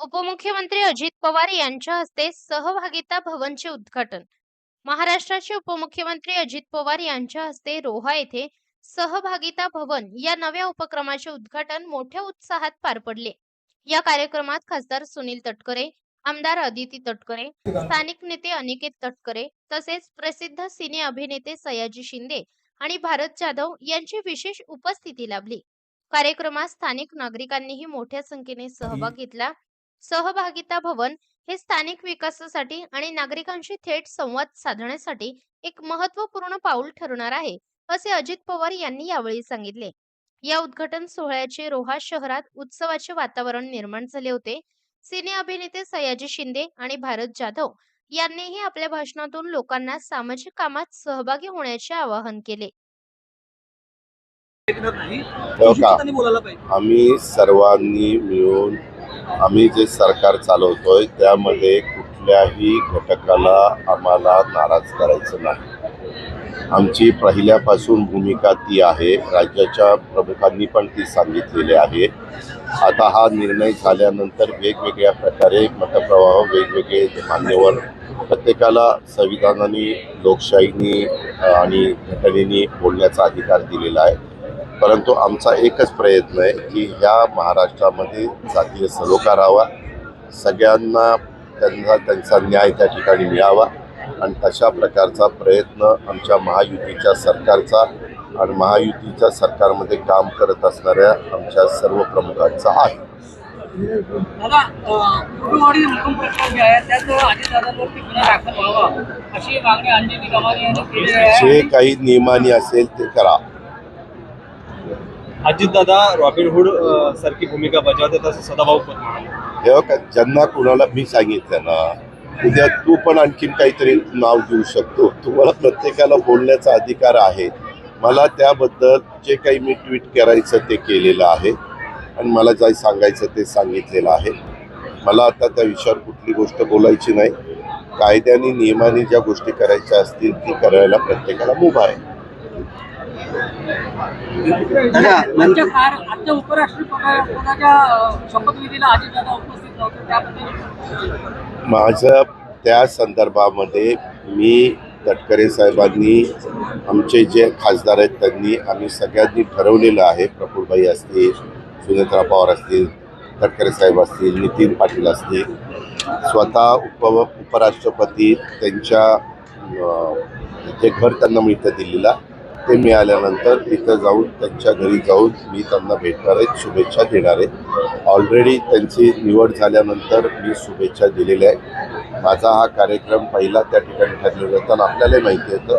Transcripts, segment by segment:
उपमुख्यमंत्री अजित पवार यांच्या हस्ते सहभागिता भवनचे उद्घाटन. महाराष्ट्राचे उपमुख्यमंत्री अजित पवार यांच्या हस्ते रोहा येथे सहभागिता भवन या नव्या उपक्रमाचे उद्घाटन मोठ्या उत्साहात पार पडले. या कार्यक्रमात खासदार सुनील तटकरे आमदार अदिती तटकरे स्थानिक नेते अनिकेत तटकरे तसेच प्रसिद्ध सिने अभिनेते सयाजी शिंदे आणि भारत जाधव यांची विशेष उपस्थिती लाभली. कार्यक्रमात स्थानिक नागरिकांनीही मोठ्या संख्येने सहभाग घेतला. सहभागिता भवन हे स्थानिक विकासासाठी आणि नागरिकांशी थेट संवाद साधण्यासाठी एक महत्त्वपूर्ण पाऊल ठरणार आहे असे अजित पवार यांनी यावेळी सांगितले. या उद्घाटन सोहळ्याचे रोहा शहरात उत्सवाचे वातावरण निर्माण झाले होते. सिने अभिनेते सयाजी शिंदे आणि भारत जाधव यांनीही आपल्या भाषणातून लोकांना सामाजिक कामात सहभागी होण्याचे आवाहन केले. हो आम्ही सर्वांनी मिळून आम्ही जे सरकार चालवतोय त्यामध्ये कुठल्याही घटकाला आम्हाला नाराज करायचं नाही. आमची पहिल्यापासून भूमिका ती आहे राज्याच्या प्रमुखांनी पण ती सांगितलेली आहे. आता हा निर्णय झाल्यानंतर वेगवेगळ्या प्रकारे मतप्रवाह वेगवेगळे मान्यवर प्रत्येकाला संविधानाने लोकशाहीनी आणि घटनेने बोलण्याचा अधिकार दिलेला आहे. परंतु आमचा एकच प्रयत्न आहे की ह्या महाराष्ट्रामध्ये जातीय सलोखा राहावा. सगळ्यांना त्यांना त्यांचा न्याय त्या ठिकाणी मिळावा आणि तशा प्रकारचा प्रयत्न आमच्या महायुतीच्या सरकारचा आणि महायुतीच्या सरकारमध्ये काम करत असणाऱ्या आमच्या सर्व प्रमुखांचा आहे. जे काही नियमानी असेल ते करा. अजितदादा रॉबिनहूड सारखी भूमिका बजावतात असं सदाभाऊ पण म्हणाले. का ज्यांना कुणाला मी सांगितलं ना उद्या तू पण आणखीन काहीतरी नाव घेऊ शकतो. तुम्हाला प्रत्येकाला बोलण्याचा अधिकार आहे. मला त्याबद्दल जे काही मी ट्विट करायचं ते केलेलं आहे. आणि मला जे सांगायचं ते सांगितलेलं आहे. मला आता त्या विषयावर कुठली गोष्ट बोलायची नाही. कायद्याने नियमाने ज्या गोष्टी करायच्या असतील ती करायला प्रत्येकाला मुभा आहे. दादा आजच्या कार आजच्या उपराष्ट्रपती पदाच्या अ, शपथविधीला अजितदादा उपस्थित नव्हते त्याबद्दल माझं त्या संदर्भामध्ये मी तटकरे साहेबांनी आमचे जे खासदार आहेत त्यांनी आम्ही सगळ्यांनी ठरवलेलं आहे प्रफुल्लभाई असतील सुनेत्रा पवार असतील तटकरे साहेब असतील नितीन पाटील असतील. स्वतः उप उपराष्ट्रपती त्यांच्या जे घर त्यांना मिळतं दिल्लीला ते मिळाल्यानंतर तिथं जाऊन त्यांच्या घरी जाऊन मी त्यांना भेटणार आहे शुभेच्छा देणार आहे. ऑलरेडी त्यांची निवड झाल्यानंतर मी शुभेच्छा दिलेल्या आहे माझा हा कार्यक्रम पहिला त्या ठिकाणी ठरलेला होता आणि आपल्यालाही माहिती होतं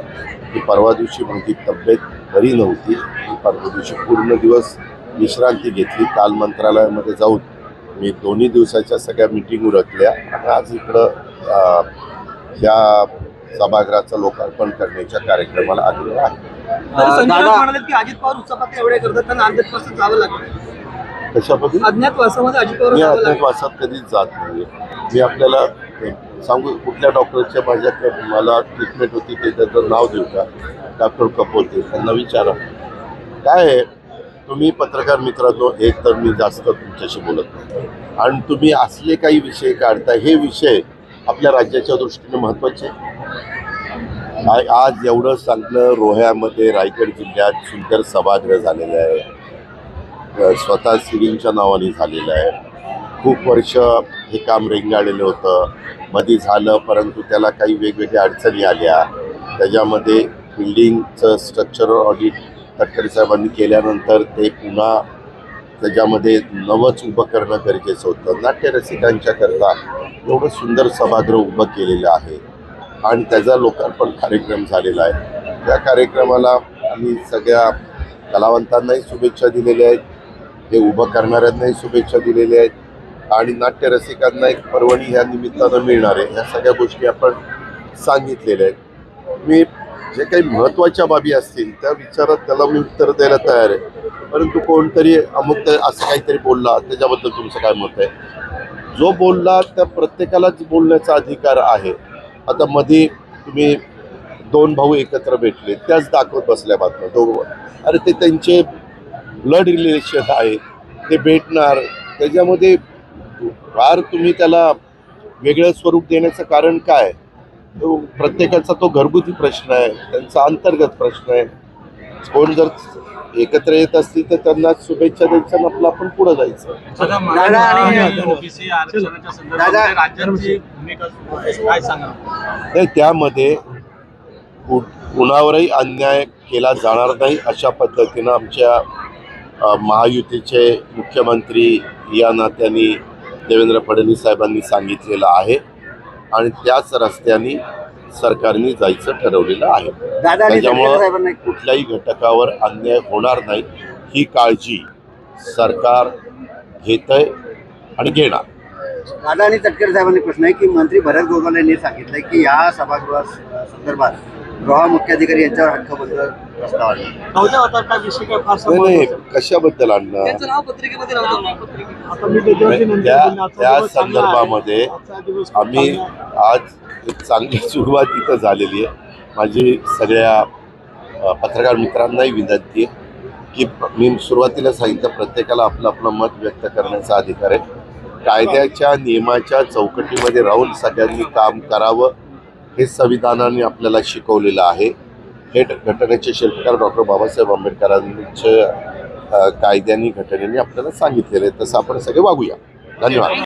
की परवा दिवशी माझी तब्येत बरी नव्हती. परवा दिवशी पूर्ण दिवस विश्रांती घेतली. काल मंत्रालयामध्ये जाऊन मी दोन्ही दिवसाच्या सगळ्या मिटिंग उरकल्या आणि आज इकडं या सभागृहाचं लोकार्पण करण्याच्या कार्यक्रमाला आलेलो आहे. राऊत म्हणाले की अजित पवार उत्सवात एवढे करतात त्यांना अज्ञातवासात जावं लागतं. कशा पद्धतीने अज्ञातवासामध्ये अजित पवार मी जावं लागतं. आत्मवासात कधीच जात नाही मी आपल्याला सांगू कुठल्या डॉक्टरच्या माझ्याकडे मला ट्रीटमेंट होती ते त्याचं नाव देऊ का? डॉक्टर कपोते त्यांना विचारा. काय आहे? तुम्ही पत्रकार मित्रांनो एक तर मी जास्त तुमच्याशी बोलत नाही. आणि तुम्ही असले काही विषय काढता हे विषय आपल्या राज्याच्या दृष्टीने महत्त्वाचे आहे. आ- आज एवढं चांगलं रोह्यामध्ये रायगड जिल्ह्यात सुंदर सभागृह झालेलं आहे. स्वतः सिरींच्या नावाने झालेलं आहे. खूप वर्ष हे काम रेंगाळलेलं होतं. मध्ये झालं परंतु त्याला काही वेगवेगळ्या अडचणी आल्या. त्याच्यामध्ये बिल्डिंगचं स्ट्रक्चरल ऑडिट तटकरे साहेबांनी केल्यानंतर ते पुन्हा त्याच्यामध्ये नवंच उभं करणं गरजेचं होतं. नाट्यरसिकांच्या करता एवढं सुंदर सभागृह उभं केलेलं आहे. आणि त्याचा लोकार्पण कार्यक्रम झालेला आहे. त्या कार्यक्रमाला आम्ही सगळ्या कलावंतांनाही शुभेच्छा दिलेल्या आहेत. हे उभं करणाऱ्यांनाही शुभेच्छा दिलेल्या आहेत. आणि नाट्यरसिकांना एक पर्वणी ह्या निमित्तानं मिळणार आहे. ह्या सगळ्या गोष्टी आपण सांगितलेल्या आहेत. मी जे काही महत्त्वाच्या बाबी असतील त्या विचारात त्याला मी उत्तर द्यायला तयार आहे. परंतु कोणतरी अमुक असं काहीतरी बोलला त्याच्याबद्दल तुमचं काय मत आहे? जो बोलला त्या प्रत्येकालाच बोलण्याचा अधिकार आहे. आता मध्ये तुम्ही दोन भाऊ एकत्र भेटले त्याच दाखवत बसल्या बातम्या दोघं. अरे ते त्यांचे ब्लड रिलेशन आहे ते भेटणार. त्याच्यामध्ये फार तुम्ही त्याला वेगळं स्वरूप देण्याचं कारण काय? तो प्रत्येकाचा तो घरगुती प्रश्न आहे त्यांचा अंतर्गत प्रश्न आहे. कोण जर एकत्र येत असतील तर त्यांना शुभेच्छा द्यायच्या आपलं आपण पुढे जायचं. दादा आणि ओबीसी आरक्षणाच्या संदर्भात राज्यांची भूमिका सुरू आहे. काय सांगा तर त्यामध्ये कु- कुणावरही अन्याय केला जाणार नाही अशा पद्धतीनं आमच्या महायुतीचे मुख्यमंत्री या नात्याने देवेंद्र फडणवीस साहेबांनी सांगितलेलं आहे. आणि त्याच रस्त्याने सरकारने जायचं ठरवलेलं आहे. त्याच्यामुळं कुठल्याही घटकावर अन्याय होणार नाही. ही काळजी सरकार घेत आहे आणि घेणार. दादा आणि तटकरे साहेबांनी प्रश्न आहे की मंत्री भरत गोगाल यांनी सांगितलंय की या सभागृहा संदर्भात गृह मुख्याधिकारी यांच्यावर हक्कबद्दल प्रस्ताव नाही कशाबद्दल नंतर त्या. संदर्भामध्ये आम्ही. आज एक चांगली सुरुवात इथं झालेली आहे. माझी सगळ्या पत्रकार मित्रांनाही विनंती आहे की मी सुरुवातीला सांगितलं प्रत्येकाला आपलं आपलं मत व्यक्त करण्याचा अधिकार आहे. कायद्याच्या नियमाच्या चौकटीमध्ये राहून सगळ्यांनी काम करावं हे संविधानाने आपल्याला शिकवलेलं आहे. हे घटनेचे शिल्पकार डॉक्टर बाबासाहेब आंबेडकरांच्या कायद्याने घटनेने आपल्याला सांगितलेलं आहे. तसं आपण सगळे वागूया. धन्यवाद.